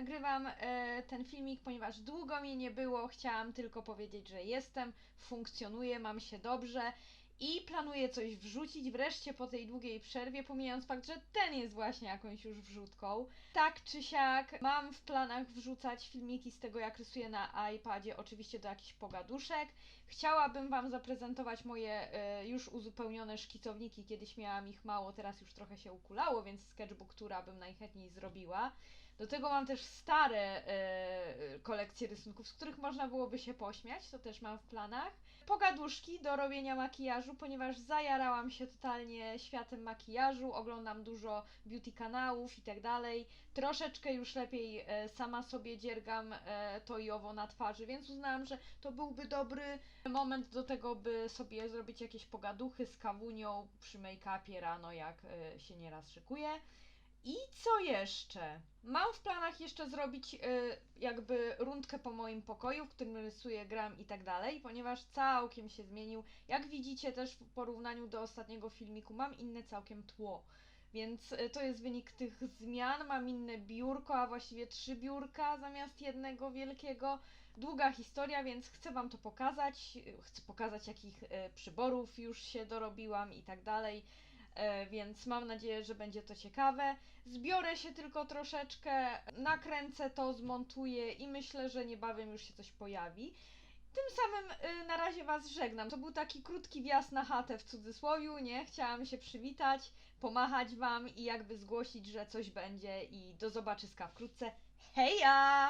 Nagrywam e, ten filmik, ponieważ długo mnie nie było. Chciałam tylko powiedzieć, że jestem, funkcjonuję, mam się dobrze i planuję coś wrzucić wreszcie po tej długiej przerwie, pomijając fakt, że ten jest właśnie jakąś już wrzutką. Tak czy siak, mam w planach wrzucać filmiki z tego, jak rysuję na iPadzie, oczywiście do jakichś pogaduszek. Chciałabym Wam zaprezentować moje e, już uzupełnione szkicowniki. Kiedyś miałam ich mało, teraz już trochę się ukulało, więc sketchbook, która bym najchętniej zrobiła. Do tego mam też stare e, kolekcje rysunków, z których można byłoby się pośmiać, to też mam w planach. Pogaduszki do robienia makijażu, ponieważ zajarałam się totalnie światem makijażu, oglądam dużo beauty kanałów i tak dalej. Troszeczkę już lepiej e, sama sobie dziergam e, to i owo na twarzy, więc uznałam, że to byłby dobry moment do tego, by sobie zrobić jakieś pogaduchy z kawunią przy make-upie rano, jak się nieraz szykuje. I co jeszcze? Mam w planach jeszcze zrobić y, jakby rundkę po moim pokoju, w którym rysuję, gram i tak dalej, ponieważ całkiem się zmienił. Jak widzicie też w porównaniu do ostatniego filmiku mam inne całkiem tło. Więc y, to jest wynik tych zmian. Mam inne biurko, a właściwie trzy biurka zamiast jednego wielkiego. Długa historia, więc chcę Wam to pokazać. Chcę pokazać, jakich y, przyborów już się dorobiłam i tak dalej. E, więc mam nadzieję, że będzie to ciekawe. Zbiorę się tylko troszeczkę, nakręcę to, zmontuję i myślę, że niebawem już się coś pojawi. Tym samym y, na razie Was żegnam. To był taki krótki wjazd na chatę w cudzysłowiu, nie? Chciałam się przywitać, pomachać Wam i jakby zgłosić, że coś będzie i do zobaczyska wkrótce. Heja!